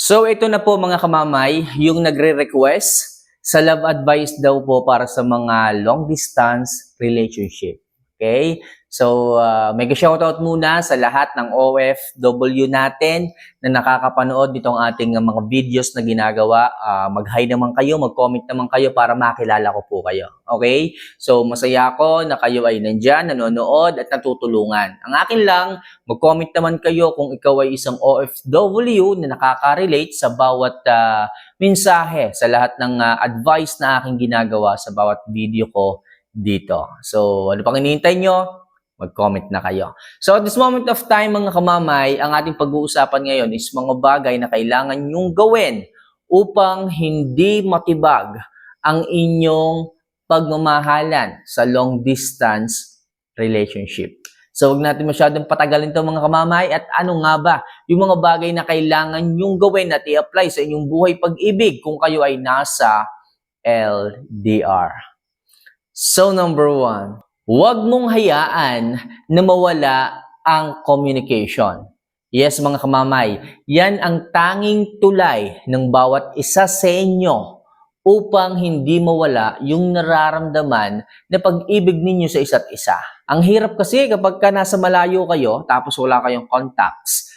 So ito na po mga kamamay, yung nagre-request sa love advice daw po para sa mga long distance relationship. Okay? So uh, mega shoutout muna sa lahat ng OFW natin na nakakapanood nitong ating uh, mga videos na ginagawa. Uh, mag-hi naman kayo, mag-comment naman kayo para makilala ko po kayo. Okay? So masaya ako na kayo ay nandyan, nanonood at natutulungan. Ang akin lang, mag-comment naman kayo kung ikaw ay isang OFW na nakaka-relate sa bawat uh, mensahe, sa lahat ng uh, advice na aking ginagawa sa bawat video ko dito. So, ano pang hinihintay nyo? Mag-comment na kayo. So, at this moment of time, mga kamamay, ang ating pag-uusapan ngayon is mga bagay na kailangan nyong gawin upang hindi matibag ang inyong pagmamahalan sa long distance relationship. So, huwag natin masyadong patagalin to mga kamamay. At ano nga ba yung mga bagay na kailangan nyong gawin at i-apply sa inyong buhay pag-ibig kung kayo ay nasa LDR? So, number one, huwag mong hayaan na mawala ang communication. Yes, mga kamamay, yan ang tanging tulay ng bawat isa sa inyo upang hindi mawala yung nararamdaman na pag-ibig ninyo sa isa't isa. Ang hirap kasi kapag ka nasa malayo kayo tapos wala kayong contacts.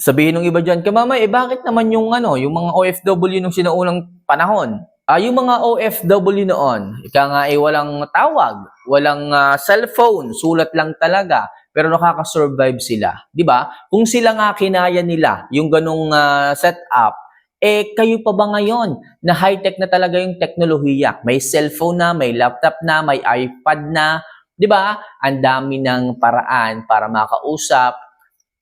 Sabihin ng iba dyan, kamamay, eh bakit naman yung ano, yung mga OFW nung sinaunang panahon? Ah, yung mga OFW noon, ika nga ay walang tawag, walang ah, cellphone, sulat lang talaga, pero nakaka-survive sila, 'di ba? Kung sila nga kinaya nila yung ganong ah, setup, eh kayo pa ba ngayon na high-tech na talaga yung teknolohiya? May cellphone na, may laptop na, may iPad na, 'di ba? Ang dami ng paraan para makausap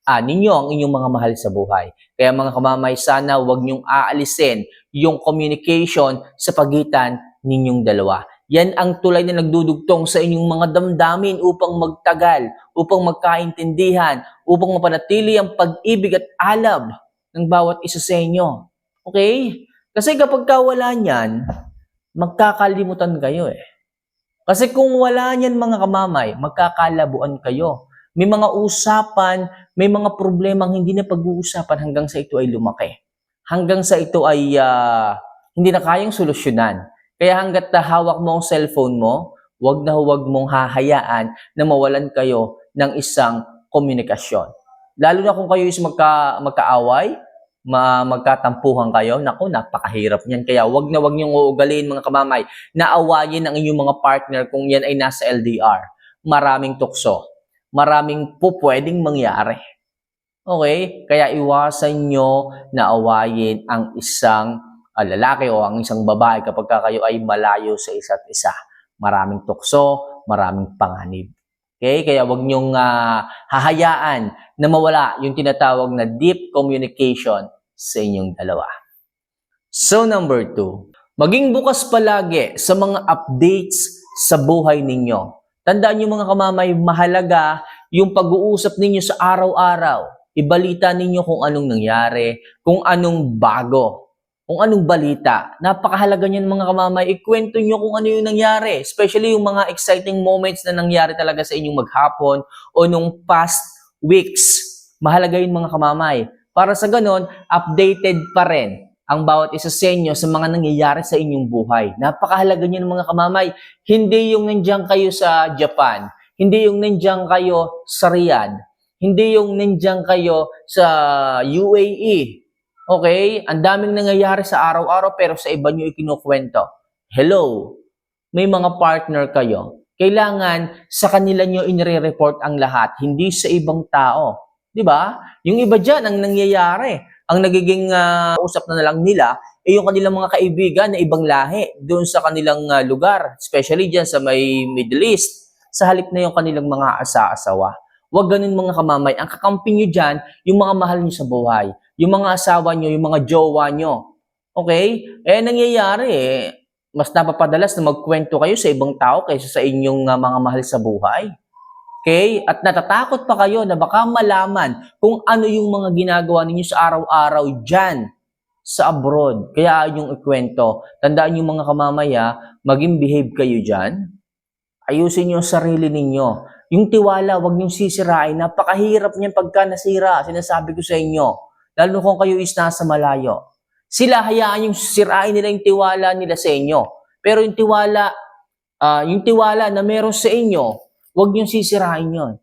ah, ninyo ang inyong mga mahal sa buhay. Kaya mga kamamay, sana huwag niyong aalisin yung communication sa pagitan ninyong dalawa. Yan ang tulay na nagdudugtong sa inyong mga damdamin upang magtagal, upang magkaintindihan, upang mapanatili ang pag-ibig at alab ng bawat isa sa inyo. Okay? Kasi kapag ka wala niyan, magkakalimutan kayo eh. Kasi kung wala niyan mga kamamay, magkakalabuan kayo. May mga usapan, may mga problemang hindi na pag-uusapan hanggang sa ito ay lumaki. Hanggang sa ito ay ah, hindi na kayang solusyonan. Kaya hanggat na hawak mo ang cellphone mo, wag na huwag mong hahayaan na mawalan kayo ng isang komunikasyon. Lalo na kung kayo is magka, magkaaway, ma magkatampuhan kayo, naku, napakahirap niyan. Kaya wag na wag niyong uugalin mga kamamay na awayin ang inyong mga partner kung yan ay nasa LDR. Maraming tukso. Maraming po pwedeng mangyari. Okay? Kaya iwasan nyo na awayin ang isang ah, lalaki o ang isang babae kapag ka kayo ay malayo sa isa't isa. Maraming tukso, maraming panganib. Okay? Kaya wag nyong ah, hahayaan na mawala yung tinatawag na deep communication sa inyong dalawa. So number two, maging bukas palagi sa mga updates sa buhay ninyo. Tandaan niyo mga kamamay, mahalaga yung pag-uusap ninyo sa araw-araw. Ibalita ninyo kung anong nangyari, kung anong bago, kung anong balita. Napakahalaga niyan mga kamamay, ikwento nyo kung ano yung nangyari. Especially yung mga exciting moments na nangyari talaga sa inyong maghapon o nung past weeks. Mahalaga yun mga kamamay. Para sa ganon, updated pa rin ang bawat isa sa inyo sa mga nangyayari sa inyong buhay. Napakahalaga niyan mga kamamay. Hindi yung nandiyan kayo sa Japan, hindi yung nandiyan kayo sa Riyadh, hindi yung nandiyan kayo sa UAE. Okay? Ang daming nangyayari sa araw-araw pero sa iba nyo ikinukwento. Hello? May mga partner kayo. Kailangan sa kanila nyo inire-report ang lahat, hindi sa ibang tao. 'Di ba? Yung iba diyan ang nangyayari, ang nagiging ah, usap na lang nila ay yung kanilang mga kaibigan na ibang lahi doon sa kanilang ah, lugar, especially diyan sa may Middle East, sa halip na yung kanilang mga asa-asawa. Huwag ganun mga kamamay. Ang kakampi nyo dyan, yung mga mahal nyo sa buhay. Yung mga asawa nyo, yung mga jowa nyo. Okay? Eh, nangyayari eh. Mas napapadalas na magkwento kayo sa ibang tao kaysa sa inyong ah, mga mahal sa buhay. Okay? At natatakot pa kayo na baka malaman kung ano yung mga ginagawa ninyo sa araw-araw dyan sa abroad. Kaya yung ikwento. Tandaan yung mga kamamaya, maging behave kayo dyan. Ayusin yung sarili ninyo. Yung tiwala, wag niyong sisirain. Napakahirap niyan pagka nasira. Sinasabi ko sa inyo. lalo kung kayo is nasa malayo. Sila, hayaan yung sirain nila yung tiwala nila sa inyo. Pero yung tiwala, ah, yung tiwala na meron sa inyo, huwag niyong sisirain yon.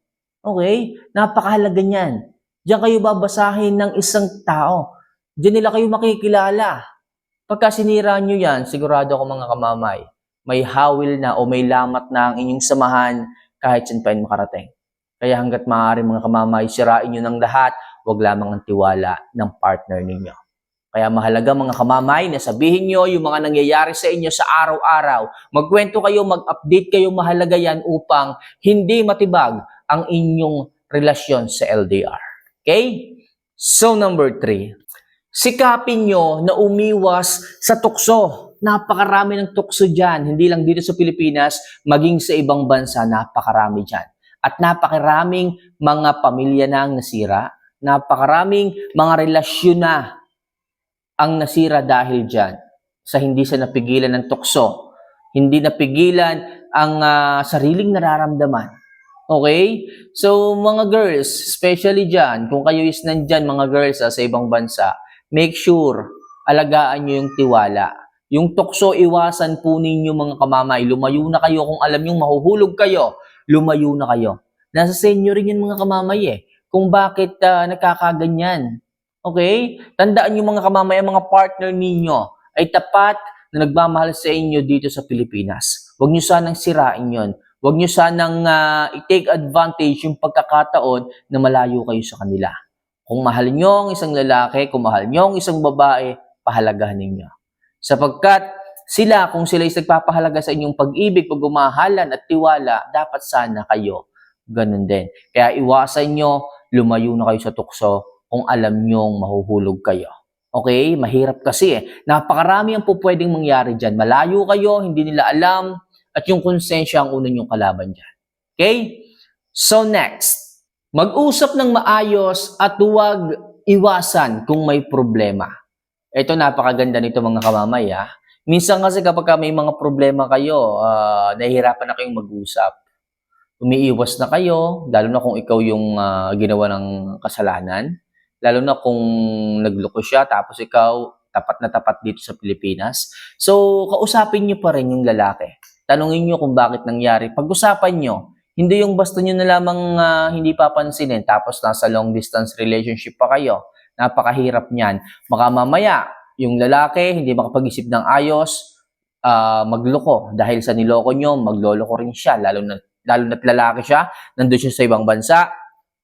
Okay? Napakahalaga niyan. Diyan kayo babasahin ng isang tao. Diyan nila kayo makikilala. Pagka sinira nyo yan, sigurado ako mga kamamay, may hawil na o may lamat na ang inyong samahan kahit saan pa makarating. Kaya hanggat maaari mga kamamay, sirain nyo ng lahat, wag lamang ang tiwala ng partner ninyo. Kaya mahalaga mga kamamay na sabihin nyo yung mga nangyayari sa inyo sa araw-araw. Magkwento kayo, mag-update kayo, mahalaga yan upang hindi matibag ang inyong relasyon sa LDR. Okay? So number three, sikapin nyo na umiwas sa tukso. Napakarami ng tukso dyan. Hindi lang dito sa Pilipinas, maging sa ibang bansa, napakarami dyan. At napakaraming mga pamilya na ang nasira. Napakaraming mga relasyon na ang nasira dahil dyan sa hindi sa napigilan ng tukso. Hindi napigilan ang ah, sariling nararamdaman. Okay? So, mga girls, especially dyan, kung kayo is nandyan, mga girls ah, sa ibang bansa, make sure, alagaan nyo yung tiwala. Yung tukso, iwasan po ninyo mga kamamay. Lumayo na kayo kung alam nyo mahuhulog kayo. Lumayo na kayo. Nasa sa inyo rin yun mga kamamay eh. Kung bakit ah, nagkakaganyan. Okay? Tandaan nyo mga kamamay, ang mga partner ninyo ay tapat na nagmamahal sa inyo dito sa Pilipinas. Huwag nyo sanang sirain yon. Huwag nyo sanang ah, i-take advantage yung pagkakataon na malayo kayo sa kanila. Kung mahal nyo ang isang lalaki, kung mahal nyo ang isang babae, pahalagahan ninyo. Sapagkat sila, kung sila is nagpapahalaga sa inyong pag-ibig, pagmamahalan at tiwala, dapat sana kayo ganun din. Kaya iwasan nyo, lumayo na kayo sa tukso kung alam nyong mahuhulog kayo. Okay? Mahirap kasi eh. Napakarami ang po pwedeng mangyari dyan. Malayo kayo, hindi nila alam, at yung konsensya ang una nyong kalaban dyan. Okay? So next, mag-usap ng maayos at huwag iwasan kung may problema. Ito napakaganda nito mga kamamay ah. Minsan kasi kapag ka may mga problema kayo, ah, nahihirapan na kayong mag-usap. Umiiwas na kayo, lalo na kung ikaw yung ah, ginawa ng kasalanan. Lalo na kung nagloko siya, tapos ikaw tapat na tapat dito sa Pilipinas. So, kausapin niyo pa rin yung lalaki. Tanungin niyo kung bakit nangyari. Pag-usapan niyo, hindi yung basta niyo na lamang ah, hindi papansinin tapos nasa long distance relationship pa kayo. Napakahirap niyan. Baka mamaya, yung lalaki hindi makapag-isip ng ayos, ah, magloko. Dahil sa niloko nyo, magloloko rin siya. Lalo na lalo na't lalaki siya, nandun siya sa ibang bansa,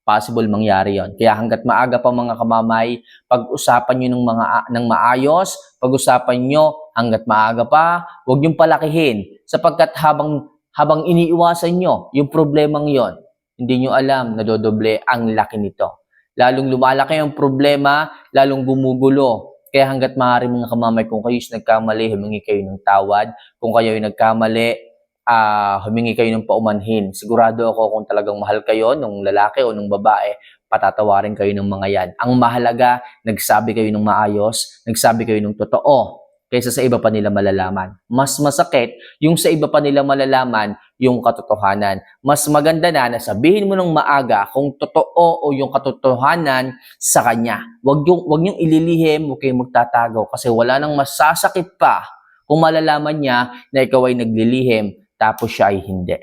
possible mangyari yon. Kaya hanggat maaga pa mga kamamay, pag-usapan nyo ng, mga, ng maayos, pag-usapan nyo hanggat maaga pa, huwag yung palakihin. Sapagkat habang, habang iniiwasan nyo yung problemang yon, hindi nyo alam, nadodoble ang laki nito. Lalong lumalaki ang problema, lalong gumugulo. Kaya hanggat maaari mga kamamay, kung kayo is nagkamali, humingi kayo ng tawad. Kung kayo ay nagkamali, ah humingi kayo ng paumanhin. Sigurado ako kung talagang mahal kayo nung lalaki o nung babae, patatawarin kayo ng mga yan. Ang mahalaga, nagsabi kayo ng maayos, nagsabi kayo ng totoo, kaysa sa iba pa nila malalaman. Mas masakit yung sa iba pa nila malalaman yung katotohanan. Mas maganda na na sabihin mo ng maaga kung totoo o yung katotohanan sa kanya. Huwag yung, huwag yung ililihim, huwag kayong magtatago kasi wala nang masasakit pa kung malalaman niya na ikaw ay naglilihim tapos siya ay hindi.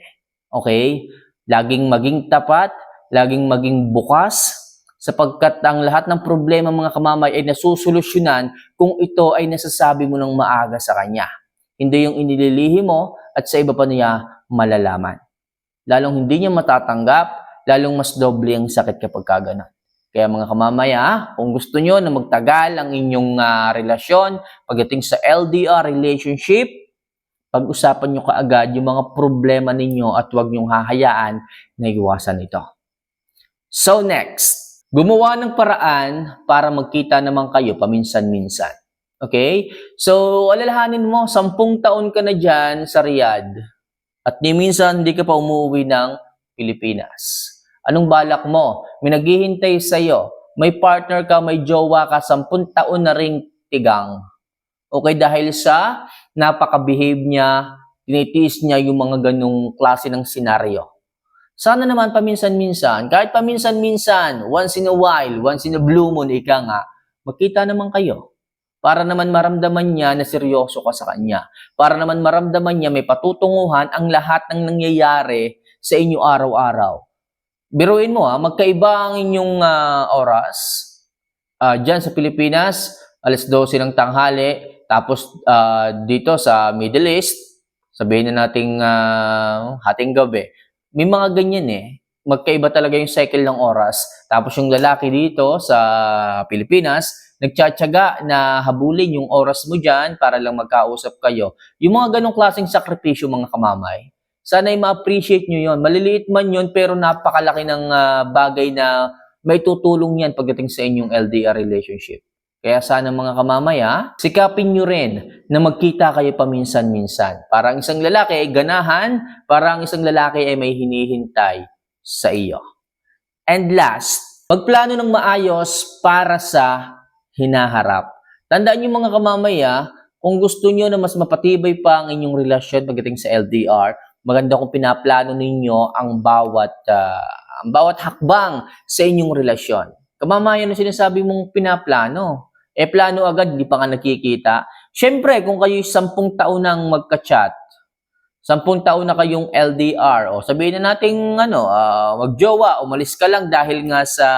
Okay? Laging maging tapat, laging maging bukas, sapagkat ang lahat ng problema mga kamamay ay nasusolusyonan kung ito ay nasasabi mo ng maaga sa kanya. Hindi yung inililihi mo at sa iba pa niya malalaman. Lalong hindi niya matatanggap, lalong mas doble ang sakit kapag kaganon. Kaya mga kamamaya, kung gusto nyo na magtagal ang inyong ah, relasyon pagdating sa LDR relationship, pag-usapan nyo kaagad yung mga problema ninyo at huwag nyong hahayaan na iwasan ito. So next, gumawa ng paraan para magkita naman kayo paminsan-minsan. Okay? So, alalahanin mo, sampung taon ka na dyan sa Riyadh at ni minsan hindi ka pa umuwi ng Pilipinas. Anong balak mo? May naghihintay sa'yo. May partner ka, may jowa ka, sampung taon na ring tigang. Okay, dahil sa napaka-behave niya, tinitiis niya yung mga ganong klase ng senaryo. Sana naman paminsan-minsan, kahit paminsan-minsan, once in a while, once in a blue moon, ika nga, magkita naman kayo. Para naman maramdaman niya na seryoso ka sa kanya. Para naman maramdaman niya may patutunguhan ang lahat ng nangyayari sa inyo araw-araw. Biruin mo ha, magkaiba ang inyong ah, oras. Ah, Diyan sa Pilipinas, alas 12 ng tanghali. Tapos ah, dito sa Middle East, sabihin na nating ah, hating gabi. May mga ganyan eh. Magkaiba talaga yung cycle ng oras. Tapos yung lalaki dito sa Pilipinas, nagtsatsaga na habulin yung oras mo dyan para lang magkausap kayo. Yung mga ganong klaseng sakripisyo mga kamamay, sana'y ma-appreciate nyo yon. Maliliit man yon pero napakalaki ng ah, bagay na may tutulong yan pagdating sa inyong LDR relationship. Kaya sana mga kamamaya, sikapin nyo rin na magkita kayo paminsan-minsan. Para ang isang lalaki ay ganahan, para ang isang lalaki ay may hinihintay sa iyo. And last, magplano ng maayos para sa hinaharap. Tandaan nyo mga kamamaya, kung gusto nyo na mas mapatibay pa ang inyong relasyon pagdating sa LDR, maganda kung pinaplano ninyo ang bawat ah, ang bawat hakbang sa inyong relasyon. Kamamayan na sinasabi mong pinaplano. Eh, plano agad, hindi pa nga nakikita. Siyempre, kung kayo sampung taon nang magka-chat, sampung taon na kayong LDR, o sabihin na natin, ano, ah, magjowa, umalis ka lang dahil nga sa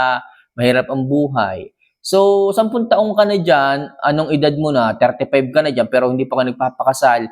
mahirap ang buhay. So, sampung taong ka na dyan, anong edad mo na? 35 ka na dyan, pero hindi pa ka nagpapakasal.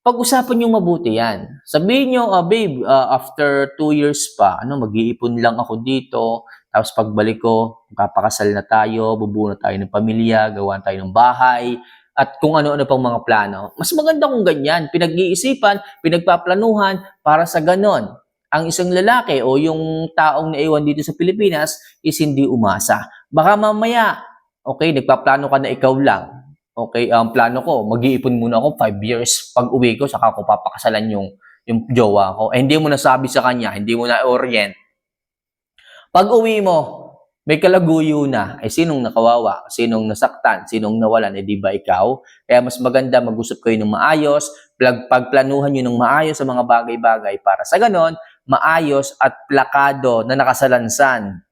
Pag-usapan yung mabuti yan. Sabihin nyo, ah, babe, ah, after two years pa, ano, mag-iipon lang ako dito. Tapos pagbalik ko, magpapakasal na tayo, bubuo na tayo ng pamilya, gawa tayo ng bahay, at kung ano-ano pang mga plano. Mas maganda kung ganyan. Pinag-iisipan, pinagpaplanuhan para sa ganon. Ang isang lalaki o yung taong naiwan dito sa Pilipinas is hindi umasa. Baka mamaya, okay, nagpaplano ka na ikaw lang. Okay, ang plano ko, mag-iipon muna ako 5 years. Pag uwi ko, saka ko papakasalan yung, yung jowa ko. Eh, hindi mo nasabi sa kanya, hindi mo na-orient. Pag uwi mo, may kalaguyo na. Eh, sinong nakawawa? Sinong nasaktan? Sinong nawalan? Eh, di ba ikaw? Kaya mas maganda mag-usap kayo ng maayos, pagplanuhan nyo ng maayos sa mga bagay-bagay para sa ganon, maayos at plakado na nakasalansan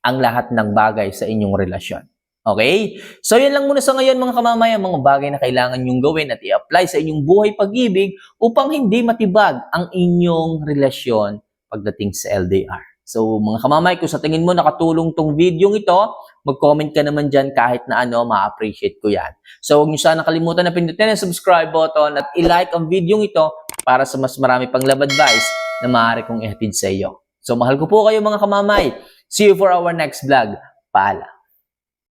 ang lahat ng bagay sa inyong relasyon. Okay? So, yan lang muna sa ngayon mga kamamayan, mga bagay na kailangan nyong gawin at i-apply sa inyong buhay pag-ibig upang hindi matibag ang inyong relasyon pagdating sa LDR. So, mga kamamay, kung sa tingin mo nakatulong tong video ito, mag-comment ka naman dyan kahit na ano, ma-appreciate ko yan. So, huwag niyo sana kalimutan na pindutin ang subscribe button at i-like ang video ito para sa mas marami pang love advice na maaari kong ihatid sa iyo. So, mahal ko po kayo mga kamamay. See you for our next vlog. Paalam.